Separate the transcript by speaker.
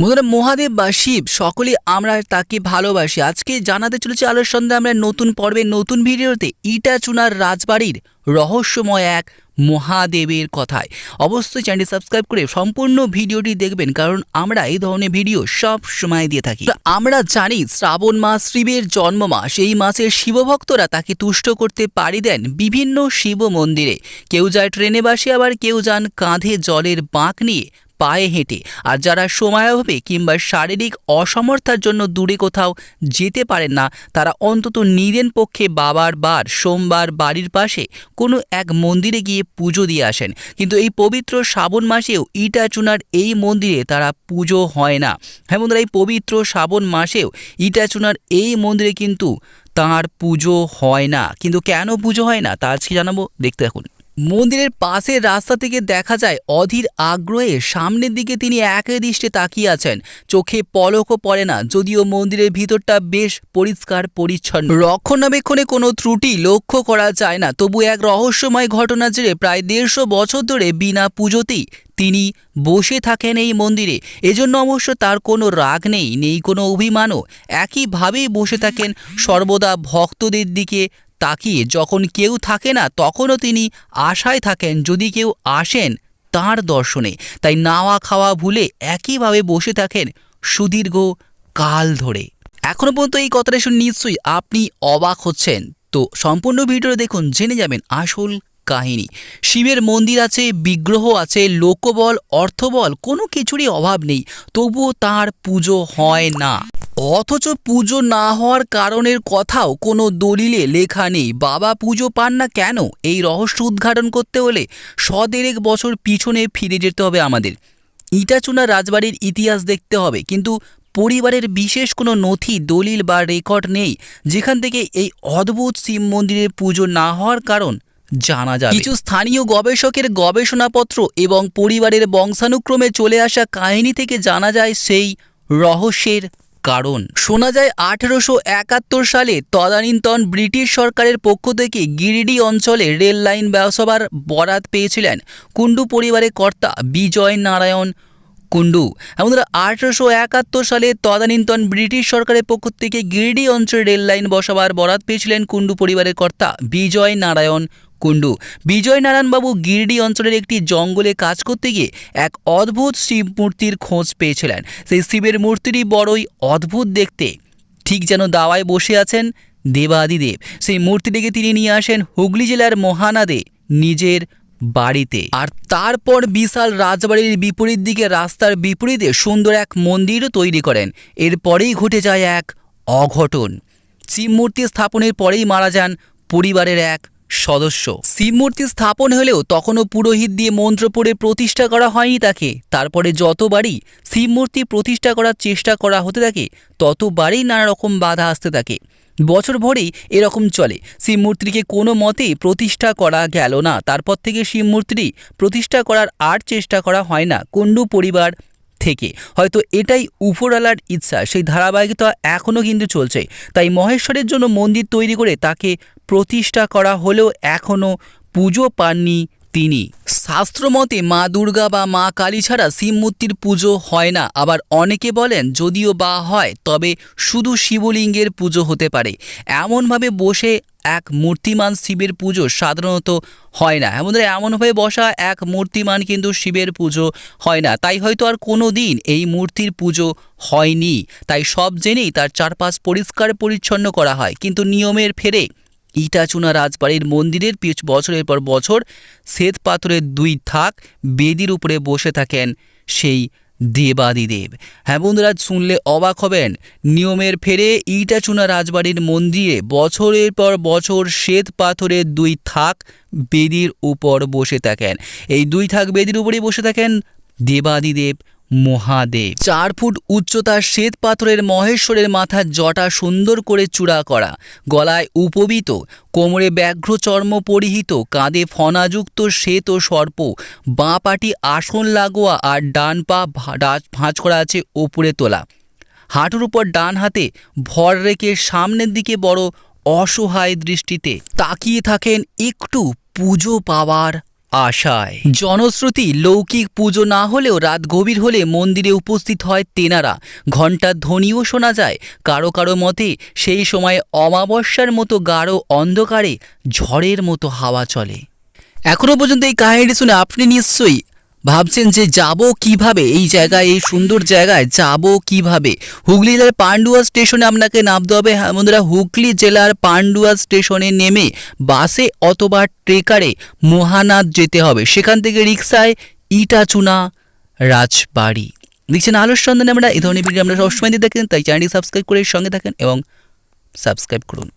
Speaker 1: বন্ধুরা, মহাদেব বা শিব, সকলেই আমরা তাকে ভালোবাসি। আজকে জানাতে চলেছি আলোর সন্ধ্যে আমরা নতুন পর্বে নতুন ভিডিওতে ইটা চুনার রাজবাড়ির রহস্যময় এক মহাদেবের কথায়। অবশ্যই চ্যানেলটি সাবস্ক্রাইব করে সম্পূর্ণ ভিডিওটি দেখবেন, কারণ আমরা এই ধরনের ভিডিও সব সময় দিয়ে থাকি। আমরা জানি, শ্রাবণ মাস শিবের জন্ম মাস। এই মাসে শিবভক্তরা তাকে তুষ্ট করতে পারি দেন বিভিন্ন শিব মন্দিরে। কেউ যায় ট্রেনে বাসে, আবার কেউ যান কাঁধে জলের বাঁক নিয়ে পায়ে হেঁটে। আর যারা সময়াভাবে কিংবা শারীরিক অসমর্থার জন্য দূরে কোথাও যেতে পারেন না, তারা অন্তত নিদেন পক্ষে বাবার বার সোমবার বাড়ির পাশে কোনো এক মন্দিরে গিয়ে পুজো দিয়ে আসেন। কিন্তু এই পবিত্র শ্রাবণ মাসেও ইটা চুনার এই মন্দিরে তারা পুজো হয় না। হ্যাঁ বন্ধুরা, এই পবিত্র শ্রাবণ মাসেও ইটা চুনার এই মন্দিরে কিন্তু তার পুজো হয় না। কিন্তু কেন পুজো হয় না তা আজকে জানাব। দেখতে থাকুন। মন্দিরের পাশের রাস্তা থেকে দেখা যায় অধীর আগ্রহে সামনের দিকে তিনি দৃষ্টে তাকিয়ে আছেন। চোখে পলকও পড়ে না, যদিও মন্দিরের ভিতরটা বেশ পরিষ্কার পরিচ্ছন্ন। রক্ষণাবেক্ষণে কোনো ত্রুটি লক্ষ্য করা যায় না, তবু এক রহস্যময় ঘটনা জেরে প্রায় দেড়শো বছর ধরে বিনা পুজোতেই তিনি বসে থাকেন এই মন্দিরে। এজন্য অবশ্য তার কোনো রাগ নেই নেই কোনো অভিমানও। একইভাবেই বসে থাকেন সর্বদা ভক্তদের দিকে তাকিয়ে যখন কেউ থাকে না, তখনও তিনি আশায় থাকেন যদি কেউ আসেন তার দর্শনে। তাই নাওয়া খাওয়া ভুলে একইভাবে বসে থাকেন সুদীর্ঘ কাল ধরে। এখনও পর্যন্ত এই কথাটা শুনে নিশ্চয়ই আপনি অবাক হচ্ছেন। তো সম্পূর্ণ ভিডিও দেখুন, জেনে যাবেন আসল কাহিনী। শিবের মন্দির আছে, বিগ্রহ আছে, লোকবল, অর্থবল, কোনো কিছুরই অভাব নেই, তবুও তার পুজো হয় না। অথচ পুজো না হওয়ার কারণের কথাও কোনো দলিলে লেখা নেই। বাবা পুজো পান না কেন? এই রহস্য উদ্ঘাটন করতে হলে সদেরেক বছর পিছনে ফিরে যেতে হবে আমাদের। ইটাচুনা রাজবাড়ির ইতিহাস দেখতে হবে, কিন্তু পরিবারের বিশেষ কোনো নথি, দলিল বা রেকর্ড নেই। যেখান থেকে এই অদ্ভুত শিব মন্দিরের পুজো না হওয়ার কারণ জানা যায় কিছু স্থানীয় গবেষকের গবেষণাপত্র এবং পরিবারের বংশানুক্রমে চলে আসা কাহিনী থেকে জানা যায় সেই রহস্যের কারণ। শোনা যায় আঠেরোশো একাত্তর সালে তদানীন্তন ব্রিটিশ সরকারের পক্ষ থেকে গিরিডি অঞ্চলে রেল লাইন ব্যবসার বরাত পেয়েছিলেন কুণ্ডু পরিবারের কর্তা বিজয় নারায়ণ কুণ্ডু। আমাদের আঠেরোশো একাত্তর সালে তদানীন্তন ব্রিটিশ সরকারের পক্ষ থেকে গিরিডি অঞ্চলে রেল লাইন বসাবার বরাত পেয়েছিলেন কুণ্ডু পরিবারের কর্তা বিজয় নারায়ণ কুণ্ডু। বিজয় নারায়ণবাবু গিরিডি অঞ্চলের একটি জঙ্গলে কাজ করতে গিয়ে এক অদ্ভুত শিব মূর্তির খোঁজ পেয়েছিলেন। সেই শিবের মূর্তিটি বড়ই অদ্ভুত দেখতে। ঠিক যেন দাওয়ায় বসে আছেন দেবাদিদেব। সেই মূর্তিটিকে তিনি নিয়ে আসেন হুগলি জেলার মহানাদে, নিজের বাড়িতে। আর তারপর বিশাল রাজবাড়ির বিপরীত দিকে রাস্তার বিপরীতে সুন্দর এক মন্দিরও তৈরি করেন। এরপরেই ঘটে যায় এক অঘটন। শিব মূর্তি স্থাপনের পরেই মারা যান পরিবারের এক সদস্য। শিবমূর্তি স্থাপন হলেও তখনও পুরোহিত দিয়ে মন্ত্র পড়ে প্রতিষ্ঠা করা হয়নি তাকে। তারপরে যতবারই শিবমূর্তি প্রতিষ্ঠা করার চেষ্টা করা হতে থাকে, ততবারই নানা রকম বাধা আসতে থাকে। বছর ভরেই এরকম চলে। শিব মূর্তিকে কোনো মতেই প্রতিষ্ঠা করা গেল না। তারপর থেকে শিব মূর্তিটি প্রতিষ্ঠা করার আর চেষ্টা করা হয় না। কুণ্ডু পরিবার থেকে। হয়তো এটাই উপরওয়ালার ইচ্ছা, সেই ধারাবাহিকতা এখনও কিন্তু চলছে। তাই মহেশ্বরের জন্য মন্দির তৈরি করে তাকে প্রতিষ্ঠা করা হলেও এখনও পুজো পাননি তিনি। শাস্ত্রমতে মা দুর্গা বা মা কালী ছাড়া শিব মূর্তির পুজো হয় না। আবার অনেকে বলেন, যদিও বা হয়, তবে শুধু শিবলিঙ্গের পুজো হতে পারে। এমনভাবে বসে এক মূর্তিমান শিবের পুজো সাধারণত হয় না। আমাদের এমনভাবে বসা এক মূর্তিমান কিন্তু শিবের পুজো হয় না। তাই হয়তো আর কোনো দিন এই মূর্তির পুজো হয়নি। তাই সব জেনেই তার চারপাশ পরিষ্কার পরিচ্ছন্ন করা হয়। কিন্তু নিয়মের ফেরে ইটাচুনা রাজবাড়ির মন্দিরের পিছ বছরের পর বছর শ্বেত পাথরের দুই থাক বেদির উপরে বসে থাকেন সেই দেবাদিদেব। হ্যাঁ বন্ধুরা শুনলে অবাক হবেন। নিয়মের ফেরে ইটাচুনা রাজবাড়ির মন্দিরে বছরের পর বছর শ্বেত পাথরের দুই থাক বেদির উপর বসে থাকেন। এই দুই থাক বেদির উপরেই বসে থাকেন দেবাদিদেব মহাদেব। চার ফুট উচ্চতার শ্বেত পাথরের মহেশ্বরের মাথার জটা সুন্দর করে চূড়া করা, গলায় উপবিত, কোমরে ব্যাঘ্র চর্ম পরিহিত, কাঁধে ফনাযুক্ত শ্বেত ও সর্প, বাঁ পাটি আসন লাগোয়া আর ডান পা ভাঁজ করা আছে ওপরে তোলা। হাঁটুর উপর ডান হাতে ভর রেখে সামনের দিকে বড় অসহায় দৃষ্টিতে তাকিয়ে থাকেন একটু পুজো পাওয়ার আশায়। জনশ্রুতি, লৌকিক পুজো না হলেও রাত গভীর হলে মন্দিরে উপস্থিত হয় তেনারা। ঘণ্টার ধ্বনিও শোনা যায়। কারও কারও মতে, সেই সময় অমাবস্যার মতো গাঢ় অন্ধকারে ঝড়ের মতো হাওয়া চলে। এখনও পর্যন্ত এই কাহিনীটি শুনে আপনি নিশ্চয়ই ভাবছেন যে যাব কীভাবে? এই জায়গায়, এই সুন্দর জায়গায় যাব কীভাবে? হুগলি জেলার পান্ডুয়া স্টেশনে আপনাকে নামতে হবে। হ্যাঁ বন্ধুরা, হুগলি জেলার পান্ডুয়া স্টেশনে নেমে বাসে অথবা ট্রেকারে মহানাথ যেতে হবে। সেখান থেকে রিক্সায় ইটাচুনা রাজবাড়ি। দেখছেন আলোর সন্ধানে আমরা এই ধরনের ভিডিও আমরা সবসময় দিয়ে থাকেন তাই চ্যানেলটি সাবস্ক্রাইব করে সঙ্গে থাকেন এবং সাবস্ক্রাইব করুন।